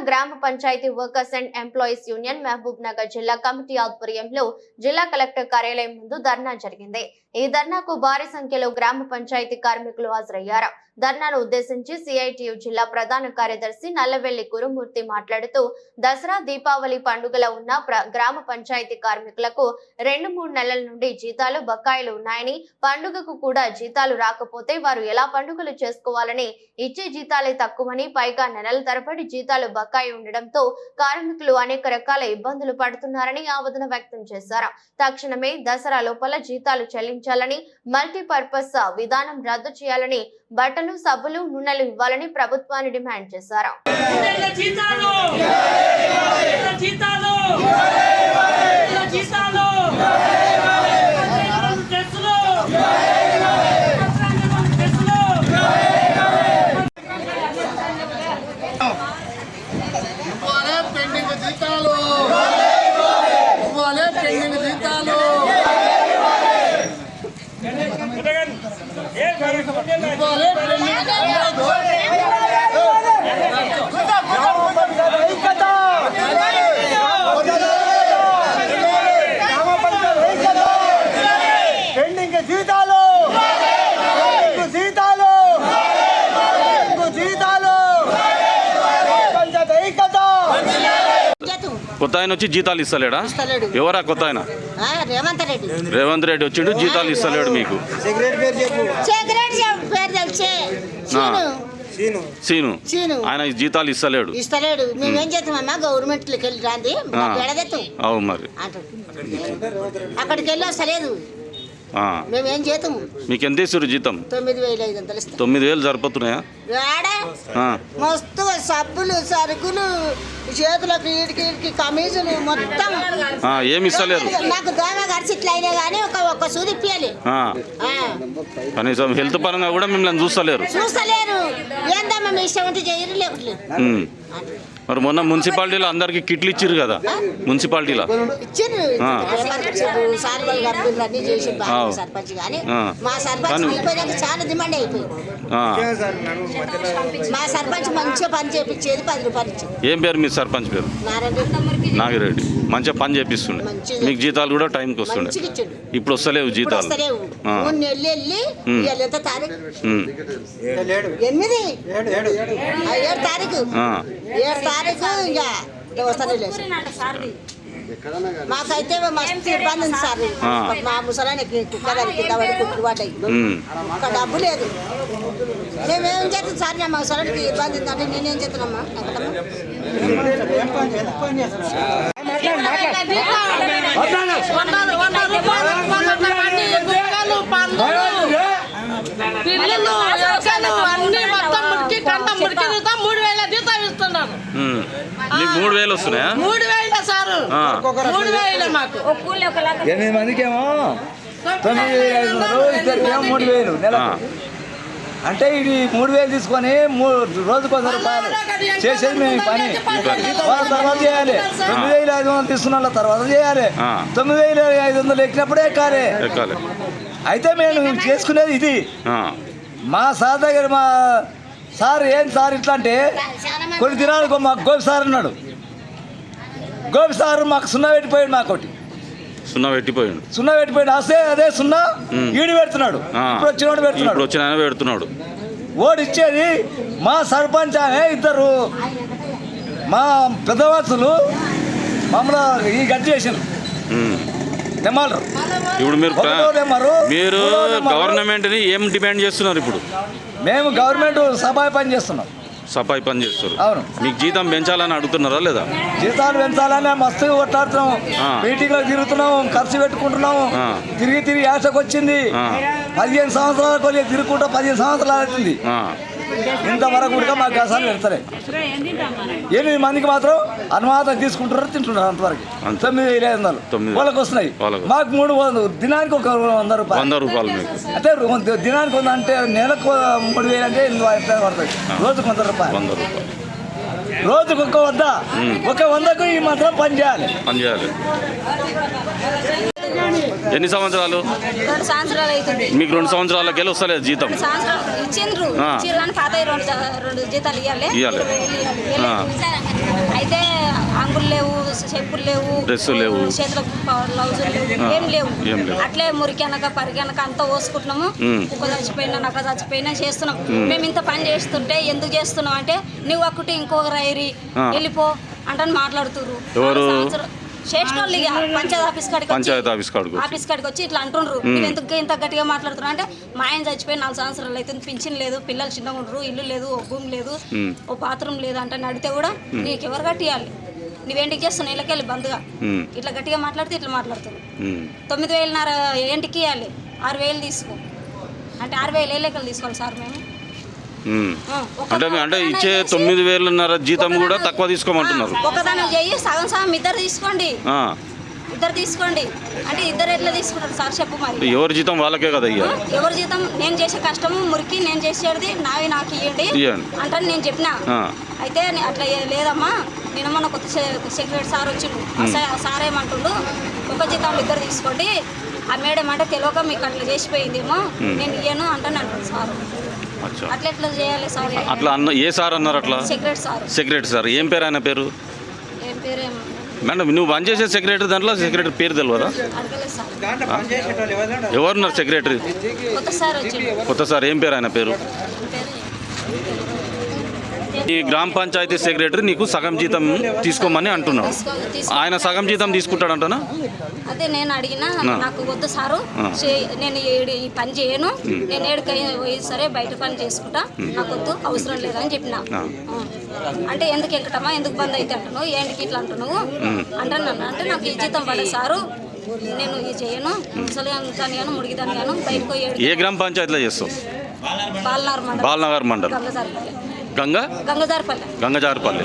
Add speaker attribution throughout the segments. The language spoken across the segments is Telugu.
Speaker 1: గ్రామ panchayat workers and employees union Mahbubnagar జిల్లా కమిటీ ఆధ్వర్యంలో జిల్లా కలెక్టర్ కార్యాలయం ముందు ధర్నా జరిగింది. ఈ ధర్నాకు భారీ సంఖ్యలో గ్రామ పంచాయతీ కార్మికులు హాజరయ్యారు. ధర్నాను ఉద్దేశించి సిఐటియు జిల్లా ప్రధాన కార్యదర్శి నల్లవెల్లి గురుమూర్తి మాట్లాడుతూ దసరా దీపావళి పండుగల ఉన్న గ్రామ పంచాయతీ కార్మికులకు రెండు మూడు నెలల నుండి జీతాలు బకాయిలు ఉన్నాయని పండుగకు కూడా జీతాలు రాకపోతే వారు ఎలా పండుగలు చేసుకోవాలని ఇచ్చే జీతాలే తక్కువని పైగా నెలల తరబడి జీతాలు బకాయి ఉండడంతో కార్మికులు అనేక రకాల ఇబ్బందులు పడుతున్నారని ఆవేదన వ్యక్తం చేశారు. తక్షణమే దసరా లోపల జీతాలు చెల్లించాలని మల్టీపర్పస్ విధానం రద్దు చేయాలని బట్టలు సబ్బులు నూనెలు ఇవ్వాలని ప్రభుత్వాన్ని డిమాండ్ చేశారు
Speaker 2: ఇళ్ళ జీతాలు ఇళ్ళ జీతాలు ఇళ్ళ జీతాలు డ్రెస్సులు డ్రెస్సులు
Speaker 3: ఇవ్వాలే పెండింగ్ జీతాలు ఇవ్వాలే పెండింగ్ జీతాలు ఇవ్వాలే పెండింగ్ జీతాలు
Speaker 4: పెండింగ్ జీతాలు పెండింగ్ జీతాలు పెండింగ్ జీతాలు పంచాయత్ ఐక్యత
Speaker 5: చేతు
Speaker 6: కొత్త ఆయన వచ్చి జీతాలు ఇస్తలేడా. ఎవరా కొత్త ఆయన?
Speaker 5: ఆ, రేవంత్ రెడ్డి.
Speaker 6: రేవంత్ రెడ్డి వచ్చిండు జీతాలు ఇస్తలేడు మీకు.
Speaker 4: సీను
Speaker 6: ఆయన జీతాలు ఇస్తలేడు.
Speaker 5: ఇస్తలేడు. మేమేం. చేస్తామమ్మా? గవర్నమెంట్లోకి వెళ్ళి రాంది.
Speaker 6: అవు మరి.
Speaker 5: అక్కడికి వెళ్ళి వస్తలేదు.
Speaker 6: ఆ.
Speaker 5: మేమేం చేతాము?
Speaker 6: మీకు ఎంత ఇస్తారు జీతం?
Speaker 5: తొమ్మిది వేలు ఐదు వందలు
Speaker 6: తొమ్మిది వేలు సరిపోతున్నాయా.
Speaker 5: మస్తు సబ్బులు సరుకులు చేతులకు ఈడికి ఈడికి కమీజులు మొత్తం.
Speaker 6: ఏమి ఇస్తలేరు
Speaker 5: నాకు దోమ గడిచి ఇట్లా అయినా కానీ ఒక ఒక్క సూది ఇప్పియాలి.
Speaker 6: కనీసం హెల్త్ పరంగా కూడా మిమ్మల్ని చూస్తలేరు.
Speaker 5: చూస్తలేరు. ఏందమ్మా మీ ఇష్టం ఉంటే చేయరు
Speaker 6: ఉమ్. మరి మొన్న మున్సిపాలిటీలో అందరికి కిట్లు ఇచ్చిర్రు కదా. మున్సిపాలిటీలో. ఏం పేరు మీ సర్పంచ్ పేరు నాగిరెడ్డి. మంచిగా పని చేపిస్తుండే. మీకు జీతాలు కూడా టైంకి వస్తుండే. ఇప్పుడు వస్తలేవు జీతాలు.
Speaker 5: మాకైతే మస్తు ఇబ్బంది ఉంది సార్. మా ముసలానికి కుక్క దానికి కింద పడి కుక్కలు పడ్డాయి.
Speaker 6: ఉమ్.
Speaker 5: ఒక డబ్బు లేదు. మేమేం చేస్తాం సార్? నా ముసలానికి ఇబ్బంది ఉందంటే నేనేం చేస్తున్నామ్మా
Speaker 2: పిల్లలు ఎలకలు అన్ని మొత్తం కంట జీతం మూడు వేల జీతం ఇస్తున్నారు
Speaker 6: ఉమ్. మీకు మూడు వేలు వస్తున్నాయా
Speaker 2: మూడు వేల సారు. మూడు వేల మాకు
Speaker 4: ఎనిమిది మందికేమో తొమ్మిది వేలు ఇద్దరికేమో మూడు వేలు నెల. అంటే ఇది మూడు వేలు తీసుకొని రోజుకు వంద రూపాయలు చేసేది మేము ఈ పని. వాళ్ళ తర్వాత చేయాలి. తొమ్మిది వేలు ఐదు వందలు తీసుకున్న వాళ్ళ తర్వాత చేయాలి. తొమ్మిది వేలు ఐదు వందలు ఎక్కినప్పుడే ఎక్కాలి. అయితే మేము చేసుకునేది ఇది.
Speaker 6: ఆ.
Speaker 4: మా సార్ దగ్గర మా సార్ ఏం సార్ ఇట్లా అంటే కొన్ని దినాలకు మాకు గోపి సార్ ఉన్నాడు గోపి సార్ మాకు సున్నా పెట్టిపోయాడు మాకోటి.
Speaker 6: సున్నా పెట్టిపోయిండు.
Speaker 4: సున్నా పెట్టిపోయాడు. వస్తే అదే సున్నా. ఈడు పెడుతున్నాడు. ఇప్పుడు
Speaker 6: ఇప్పుడు
Speaker 4: పెడుతున్నాడు.
Speaker 6: వచ్చిన ఆయన పెడుతున్నాడు.
Speaker 4: ఓడి ఇచ్చేది మా సర్పంచ్ ఆమె ఇద్దరు. మా పెద్దవాసులు మమ్మల్ని ఈ గట్టి చేసిన
Speaker 6: ఇప్పుడు మీరు మీరు. గవర్నమెంట్ని ఏం డిమాండ్ చేస్తున్నారు ఇప్పుడు?
Speaker 4: మేము గవర్నమెంట్ సభాయి పని చేస్తున్నాం
Speaker 6: సఫాయి పని చేస్తారు
Speaker 4: అవును
Speaker 6: మీకు జీతం పెంచాలని అడుగుతున్నారా లేదా
Speaker 4: జీతాలు పెంచాలని మస్తు కొట్లాడుతున్నాం
Speaker 6: ఆ.
Speaker 4: మీటింగ్లో తిరుగుతున్నాం ఖర్చు పెట్టుకుంటున్నాం. తిరిగి తిరిగి ఆశకు వచ్చింది. పదిహేను సంవత్సరాల కొద్దిగా తిరుగుకుంటా పదిహేను సంవత్సరాలు అవుతుంది. ఇంతవరకు కూడా మాకు అసలు పెడతారే ఎనిమిది మందికి మాత్రం అనుమాతం తీసుకుంటారు తింటున్నారు అంతవరకు.
Speaker 6: అంతే.
Speaker 4: తొమ్మిది వేల ఐదు వందలు. వాళ్ళకి వస్తున్నాయి. మాకు మూడు వందలు. దినానికి ఒక వంద రూపాయలు.
Speaker 6: వంద రూపాయలు మీకు.
Speaker 4: అంటే దినానికి వంద అంటే నెలకు మూడు వేలు అంటే ఎనిమిది రూపాయలు పడుతుంది. రోజుకు వంద రూపాయలు.
Speaker 6: వంద రూపాయలు.
Speaker 4: రోజుకు ఒక్క వంద. ఒక వందకు ఈ మాత్రం పని చేయాలి.
Speaker 6: పని చేయాలి. ఎన్ని సంవత్సరాలు?
Speaker 5: సంవత్సరాలు
Speaker 6: మీకు రెండు సంవత్సరాలకి వెళ్ళి వస్తలేదు జీతం?
Speaker 5: సంవత్సరాలు. అయితే అంగులు లేవు చెప్పులు లేవు
Speaker 6: డ్రెస్సులు లేవు.
Speaker 5: చేతులకు బ్లౌజులు లేవు. ఏం లేవు. అట్లే మురికెనక పరికెనక అంతా పోసుకుంటున్నాము. కుక్క చచ్చిపోయినా నక్క చచ్చిపోయినా చేస్తున్నాం. మేము ఇంత పని చేస్తుంటే ఎందుకు చేస్తున్నాం అంటే నువ్వు ఒక్కటి ఇంకొకరు
Speaker 6: ఆ.
Speaker 5: వెళ్ళిపో? నాలుగు సంవత్సరాలు- చేసేటోళ్ళు ఇక పంచాయతీ ఆఫీస్ కాడికి వచ్చి-
Speaker 6: పంచాయతీ ఆఫీస్ కాడికి వచ్చి.
Speaker 5: ఆఫీస్ కాడికి వచ్చి ఇట్లా అంటుండ్రు. ఎందుకు ఇంత గట్టిగా మాట్లాడుతున్నావు? అంటే మా ఆయన చచ్చిపోయి నాలుగు సంవత్సరాలు అయితే పింఛన్ లేదు పిల్లలు చిన్నగా ఉండరు ఇల్లు లేదు ఓ భూమి లేదు. ఓ బాత్రూమ్ లేదు అంటే అడిగితే కూడా నీకు ఎవరు కట్టియాలి? నువ్వేంటికి చేస్తున్నావు? ఇళ్ళకెళ్ళి బంద్గా. ఇట్లా గట్టిగా మాట్లాడితే ఇట్లా మాట్లాడుతున్నావు
Speaker 6: ఉమ్.
Speaker 5: తొమ్మిది వేలున్నర ఏంటికి ఇవ్వాలి ఆరు వేలు తీసుకో. అంటే ఆరు వేలు ఏ లెక్కలు తీసుకోవాలి సార్ మేము?
Speaker 6: అంటే అంటే ఇచ్చే తొమ్మిది వేలున్నర జీతం కూడా తక్కువ తీసుకోమంటున్నారు.
Speaker 5: సగం సగం ఇద్దరు తీసుకోండి. ఇద్దరు తీసుకోండి. అంటే ఇద్దరు ఎట్లా తీసుకుంటారు సార్ చెప్పు మరి.
Speaker 6: ఎవరి జీతం వాళ్ళకే కదా ఇయ్య
Speaker 5: ఎవరి జీతం? నేను చేసే కష్టము మురికి నేను చేసేది నావి నాకు ఇవ్వండి
Speaker 6: ఇయ్యండి.
Speaker 5: అంటే నేను చెప్పిన. అయితే అట్లా లేదమ్మా నేను మొన్న కొత్త సెక్రటరీ సార్ వచ్చిండు. సార్ ఏమంటుండు ఒక జీతం ఇద్దరు తీసుకోండి. ఆ మేడం అంటే తెలియక మీకు అట్లా చేసిపోయిందేమో నేను ఇయ్యను అంటాను అంటాడు సార్. అట్లా ఎట్లా చేయాలి సార్?
Speaker 6: అట్లా అన్న ఏ సార్ అన్నారు అట్లా?
Speaker 5: Secretary sir.
Speaker 6: Secretary sir. ఏం పేరు ఆయన పేరు?
Speaker 5: ఏం పేరేం
Speaker 6: మేడం నువ్వు బంద్ చేసే సెక్రటరీ దాంట్లో సెక్రటరీ పేరు తెలియదా ఎవరున్నారు? సెక్రటరీ?
Speaker 5: కొత్త సార్ వచ్చిండు.
Speaker 6: కొత్త సార్ ఏం పేరు ఆయన పేరు? ఈ గ్రామ పంచాయతీ సెక్రటరీ నీకు సగం జీతం తీసుకోమని అంటున్నాడు. ఆయన సగం జీతం తీసుకుంటాడంటనా?
Speaker 5: అదే నేను అడిగినా. నాకు వద్దు సారు. నేను ఏడు ఈ పని చేయను. నేను ఏడుకై సరే బయట పని చేసుకుంటా. నాకు వద్దు అవసరం లేదని చెప్పిన. అంటే ఎందుకు వెంకటమ్మా ఎందుకు బంద్ అయితే అంటున్నావు? ఏంటికి ఇట్లా అంటున్నావు? అంటున్నాను అంటే నాకు ఈ జీతం పడే సారు. నేను ఇది చేయను. ముసలి దాని గాను ముడిగిదాని గాను బయటకు
Speaker 6: ఏ గ్రామ పంచాయతీలో చేస్తావు? Balanagar mandal. Ganga?
Speaker 5: Gangajaripalli.
Speaker 6: Gangajaripalli.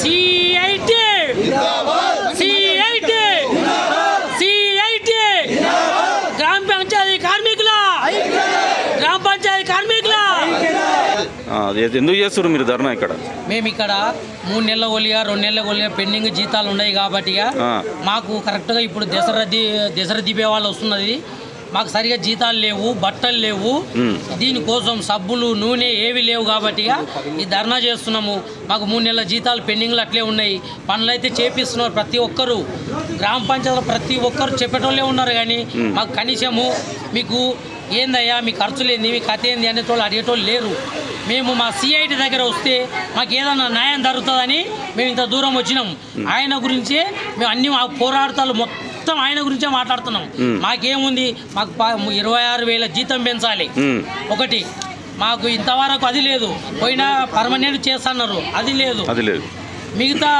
Speaker 2: CIT CIT CIT గ్రామ పంచాయతీ కార్మికుల. గ్రామ పంచాయతీ కార్మికుల.
Speaker 6: ఎందుకు చేస్తారు మీరు ధర్నా ఇక్కడ?
Speaker 7: మేము ఇక్కడ మూడు నెలల ఒలిగా రెండు నెలల ఒలిగా పెండింగ్ జీతాలు ఉన్నాయి కాబట్టి. మాకు కరెక్ట్గా ఇప్పుడు దసరా దీ దసరా దీపావళి వస్తున్నది. మాకు సరిగా జీతాలు లేవు బట్టలు లేవు. దీనికోసం సబ్బులు నూనె ఏవి లేవు కాబట్టి ఈ ధర్నా చేస్తున్నాము. మాకు మూడు నెలల జీతాలు పెండింగ్లు అట్లే ఉన్నాయి. పనులు అయితే చేపిస్తున్నారు ప్రతి ఒక్కరు. గ్రామ పంచాయతీలో ప్రతి ఒక్కరు చెప్పేటోళ్ళే ఉన్నారు కానీ మాకు కనీసము మీకు ఏందయ్యా మీ ఖర్చులు ఏంది మీ కథ ఏంది అనేటోళ్ళు అడిగేటోళ్ళు లేరు. మేము మా సిఐటి దగ్గర వస్తే మాకు ఏదైనా న్యాయం జరుగుతుందని మేము ఇంత దూరం వచ్చినాం ఆయన గురించే మేము అన్ని మా పోరాటాలు మొత్తం ఆయన గురించే మాట్లాడుతున్నాం. మాకేముంది? మాకు ఇరవై ఆరు వేల జీతం పెంచాలి. ఒకటి. మాకు ఇంతవరకు అది లేదు. పోయినా పర్మనెంట్ చేస్తున్నారు. అది లేదు.
Speaker 6: అది లేదు.
Speaker 7: మిగతా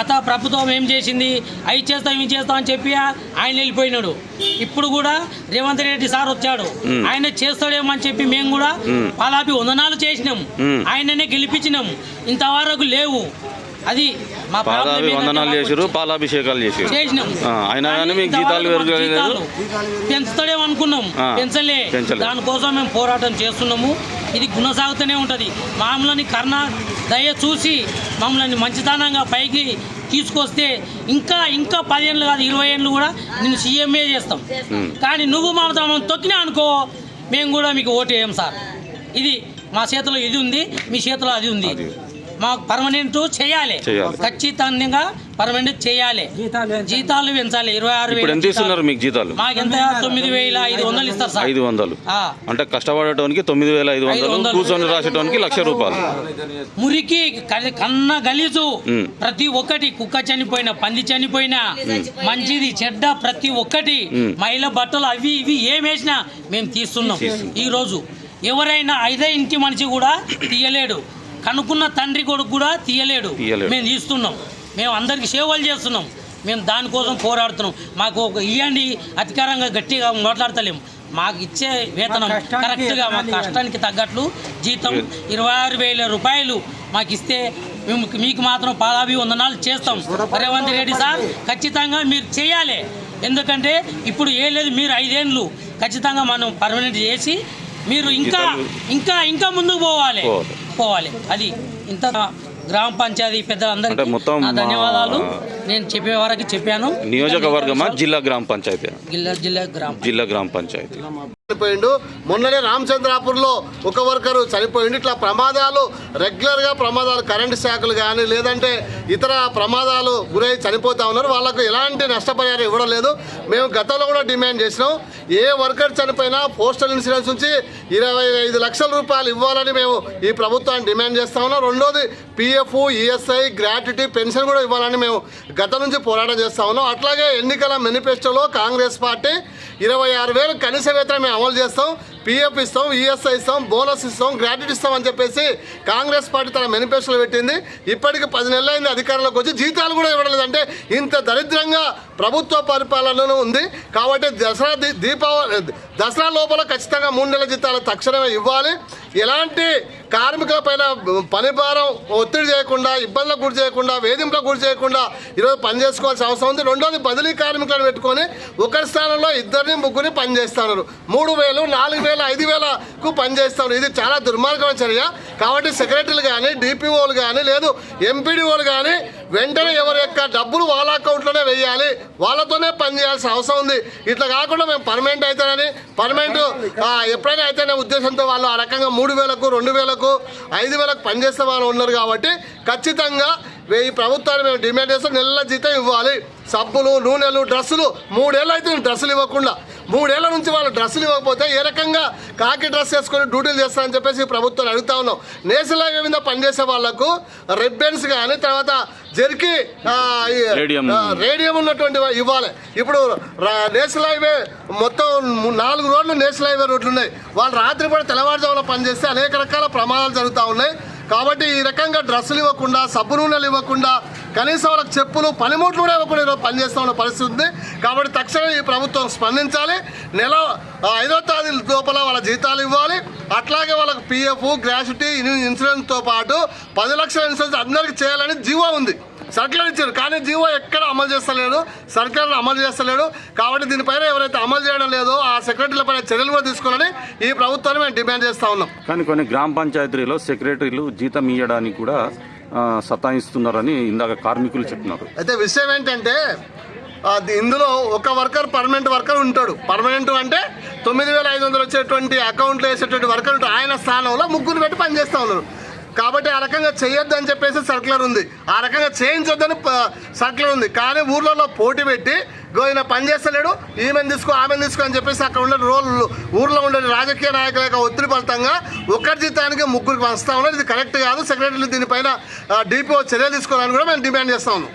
Speaker 7: గత ప్రభుత్వం ఏం చేసింది? అవి చేస్తాం ఇవి చేస్తాం అని చెప్పి ఆయన వెళ్ళిపోయినాడు. ఇప్పుడు కూడా రేవంత్ రెడ్డి సార్ వచ్చాడు. ఆయన చేస్తాడేమో అని చెప్పి మేము కూడా పాలాపి వందనాలు చేసినాం. ఆయననే గెలిపించినాం. ఇంతవరకు లేవు. అది
Speaker 6: వందనాలు చేసారు పాలాభిషేకాలు చేసారు అయినా కానీ మీకు. జీతాలు
Speaker 7: పెంచుతాడేమో అనుకున్నాం. పెంచలే. దానికోసం మేము పోరాటం చేస్తున్నాము. ఇది గుణసాగుతూనే ఉంటుంది. మమ్మల్ని కర్ణ దయ చూసి మమ్మల్ని మంచితనంగా పైకి తీసుకొస్తే ఇంకా ఇంకా పదిహేళ్ళు కాదు ఇరవై ఏళ్ళు కూడా నేను సీఎంఏ చేస్తాం. కానీ నువ్వు మమ్మల్ని తొక్కినా అనుకో మేము కూడా మీకు ఓటు వేయం సార్. ఇది మా చేతిలో ఇది ఉంది మీ చేతిలో అది ఉంది. మాకు పర్మనెంట్ చేయాలి. ఖచ్చితంగా పర్మనెంట్ చేయాలి. జీతాలు పెంచాలి. ఇరవై ఆరు
Speaker 6: ఇప్పుడు
Speaker 7: వేలు
Speaker 6: ఎంత ఇస్తున్నారు మీకు జీతాలు?
Speaker 7: మాకు ఎంత? తొమ్మిది వేల ఐదు వందలు ఇస్తారు సార్.
Speaker 6: ఐదు వందలు.
Speaker 7: ఆ,
Speaker 6: అంటే కష్టపడటానికి తొమ్మిది వేల ఐదు వందలు. కూర్చొని రాసేటానికి లక్ష రూపాయలు.
Speaker 7: మురికి కన్న గలీజు. ప్రతి ఒక్కటి కుక్క చనిపోయినా పంది చనిపోయినా మంచిది చెడ్డ ప్రతి ఒక్కటి. మహిళ బట్టలు అవి ఇవి ఏం వేసినా మేము తీస్తున్నాం. ఈ రోజు ఎవరైనా ఐదే ఇంటి మనిషి కూడా తీయలేడు. కనుక్కున్న తండ్రి కొడుకు కూడా తీయలేడు. మేము తీస్తున్నాం. మేము అందరికి సేవలు చేస్తున్నాం. మేము దానికోసం పోరాడుతున్నాం. మాకు ఒక ఇవ్వండి అధికారంగా గట్టిగా మాట్లాడతలేము మాకు ఇచ్చే వేతనం కరెక్ట్గా మా కష్టానికి తగ్గట్లు జీతం ఇరవై ఆరు వేల రూపాయలు మాకు ఇస్తే మేము మీకు మాత్రం పాలాభి వందనాలు చేస్తాం. రేవంత్ రెడ్డి సార్ ఖచ్చితంగా మీరు చేయాలి. ఎందుకంటే ఇప్పుడు ఏ లేదు మీరు ఐదేళ్ళు ఖచ్చితంగా మనం పర్మనెంట్ చేసి మీరు ఇంకా ఇంకా ఇంకా ముందుకు పోవాలి.
Speaker 6: పోవాలి.
Speaker 7: అది ఇంత గ్రామ పంచాయతీ పెద్దలందరికీ
Speaker 6: మొత్తం
Speaker 7: ధన్యవాదాలు. నేను చెప్పే వరకు చెప్పాను.
Speaker 6: నియోజకవర్గమా జిల్లా గ్రామ పంచాయతీ
Speaker 7: జిల్లా జిల్లా గ్రామ
Speaker 6: జిల్లా గ్రామ పంచాయతీ.
Speaker 3: చనిపోయిండు. మొన్ననే రామచంద్రాపూర్లో ఒక వర్కరు చనిపోయిండు. ఇట్లా ప్రమాదాలు రెగ్యులర్గా ప్రమాదాలు కరెంటు శాఖలు కానీ లేదంటే ఇతర ప్రమాదాలు గురై చనిపోతూ ఉన్నారు. వాళ్ళకు ఎలాంటి నష్టపరిహారం ఇవ్వడం లేదు. మేము గతంలో కూడా డిమాండ్ చేసినాం. ఏ వర్కర్ చనిపోయినా పోస్టల్ ఇన్సూరెన్స్ నుంచి ఇరవై ఐదు లక్షల రూపాయలు ఇవ్వాలని మేము ఈ ప్రభుత్వాన్ని డిమాండ్ చేస్తా ఉన్నాం. రెండోది పిఎఫ్ ఈఎస్ఐ గ్రాట్యుటీ పెన్షన్ కూడా ఇవ్వాలని మేము గత నుంచి పోరాటం చేస్తా ఉన్నాం. అట్లాగే ఎన్నికల మేనిఫెస్టోలో కాంగ్రెస్ పార్టీ ఇరవై ఆరు వేలు కనీస వేతనం అమలు చేస్తాం పిఎఫ్ ఇస్తాం ఈఎస్ఐ ఇస్తాం బోనస్ ఇస్తాం గ్రాట్యుటీ ఇస్తాం అని చెప్పేసి కాంగ్రెస్ పార్టీ తన మేనిఫెస్టోలో పెట్టింది. ఇప్పటికి పది నెలలైంది అధికారంలోకి వచ్చి జీతాలు కూడా ఇవ్వలేదంటే ఇంత దరిద్రంగా ప్రభుత్వ పరిపాలనను ఉంది. కాబట్టి దసరా దీ- దీపావళి దసరా లోపల ఖచ్చితంగా మూడు నెలల జీతాలు తక్షణమే ఇవ్వాలి. ఎలాంటి కార్మికుల పైన పని భారం ఒత్తిడి చేయకుండా ఇబ్బందులకు గురి చేయకుండా వేధింపులకు గురి చేయకుండా ఈరోజు పని చేసుకోవాల్సిన అవసరం ఉంది. రెండోది బదిలీ కార్మికులను పెట్టుకొని ఒకరి స్థానంలో ఇద్దరిని ముగ్గురిని పనిచేస్తున్నారు మూడు వేలు నాలుగు వేలు ఐదు వేలకు పనిచేస్తారు ఇది చాలా దుర్మార్గమైన చర్య. కాబట్టి సెక్రటరీలు కానీ డిపిఓలు కానీ లేదు ఎంపీడీఓలు కానీ వెంటనే ఎవరి యొక్క డబ్బులు వాళ్ళ అకౌంట్లోనే వేయాలి. వాళ్ళతోనే పని చేయాల్సిన అవసరం ఉంది. ఇట్లా కాకుండా మేము పర్మనెంట్ అవుతానని పర్మనెంట్ ఎప్పుడైనా అయితేనే ఉద్దేశంతో వాళ్ళు ఆ రకంగా మూడు వేలకు రెండు వేలకు ఐదు వేలకు పనిచేస్తే వాళ్ళు ఉన్నారు కాబట్టి ఖచ్చితంగా ఈ ప్రభుత్వాన్ని మేము డిమాండ్ చేస్తాం నెలల జీతం ఇవ్వాలి. సబ్బులు నూనెలు డ్రెస్సులు మూడేళ్ళు అయితే డ్రెస్సులు ఇవ్వకుండా మూడేళ్ళ నుంచి వాళ్ళు డ్రెస్సులు ఇవ్వకపోతే ఏ రకంగా కాకి డ్రెస్ వేసుకొని డ్యూటీలు చేస్తారని చెప్పేసి ప్రభుత్వాన్ని అడుగుతా ఉన్నాం. నేషనల్ హైవే మీద పనిచేసే వాళ్ళకు రిబ్బన్స్ కానీ తర్వాత జెర్కి
Speaker 6: రేడియం.
Speaker 3: ఉన్నటువంటి ఇవ్వాలి. ఇప్పుడు నేషనల్ హైవే మొత్తం నాలుగు రోడ్లు నేషనల్ హైవే రోడ్లు ఉన్నాయి. వాళ్ళు రాత్రి కూడా తెల్లవారుజామున పనిచేస్తే అనేక రకాల ప్రమాదాలు జరుగుతూ ఉన్నాయి. కాబట్టి ఈ రకంగా డ్రెస్సులు ఇవ్వకుండా సబ్బు నూనెలు ఇవ్వకుండా కనీసం వాళ్ళకి చెప్పులు పనిముట్లు కూడా ఇవ్వకుండా ఈరోజు పనిచేస్తూ ఉన్న పరిస్థితి ఉంది. కాబట్టి తక్షణం ఈ ప్రభుత్వం స్పందించాలి. నెల ఐదో తేదీ లోపల వాళ్ళ జీతాలు ఇవ్వాలి. అట్లాగే వాళ్ళకి పిఎఫ్ గ్రాచ్యుటీ ఇన్సూరెన్స్తో పాటు పది లక్షల ఇన్సూరెన్స్ అందరికీ చేయాలని జీవో ఉంది. సర్కులర్ ఇచ్చారు. కానీ జీవో ఎక్కడ అమలు చేస్తలేడు. సర్కులర్ అమలు చేస్తలేడు. కాబట్టి దీనిపైన ఎవరైతే అమలు చేయడం లేదో ఆ సెక్రటరీలపైన చర్యలు కూడా తీసుకోవాలని ఈ ప్రభుత్వాన్ని మేము డిమాండ్ చేస్తూ ఉన్నాం.
Speaker 6: కానీ కొన్ని గ్రామ పంచాయతీలో సెక్రటరీలు జీతం ఇవ్వడానికి కూడా సతాయిస్తున్నారని ఇందాక కార్మికులు చెప్తున్నారు
Speaker 3: అయితే విషయం ఏంటంటే అది ఇందులో ఒక వర్కర్ పర్మనెంట్ వర్కర్ ఉంటాడు. పర్మనెంట్ అంటే తొమ్మిది వేల ఐదు వందలు వచ్చేటువంటి అకౌంట్లో వేసేటువంటి వర్కర్ ఉంటాడు. ఆయన స్థానంలో ముగ్గురు పెట్టి పనిచేస్తూ ఉన్నారు. కాబట్టి ఆ రకంగా చేయొద్దు అని చెప్పేసి సర్కులర్ ఉంది. ఆ రకంగా చేయించొద్దని సర్కులర్ ఉంది. కానీ ఊర్లలో పోటీ పెట్టి "ఇగో ఈయన పని చేస్తలేడు ఈమెను తీసుకో ఆమెను తీసుకో అని చెప్పేసి అక్కడ ఉండే రోల్ ఊర్లో ఉండే రాజకీయ నాయకుల యొక్క ఒత్తిడి ఫలితంగా ఒకరి జీతానికి ముగ్గురికి పంచుతా ఉన్నారు. ఇది కరెక్ట్ కాదు. సెక్రటరీలు దీనిపైన డిపిఓ చర్యలు తీసుకోవాలని కూడా మేము డిమాండ్ చేస్తా ఉన్నాం.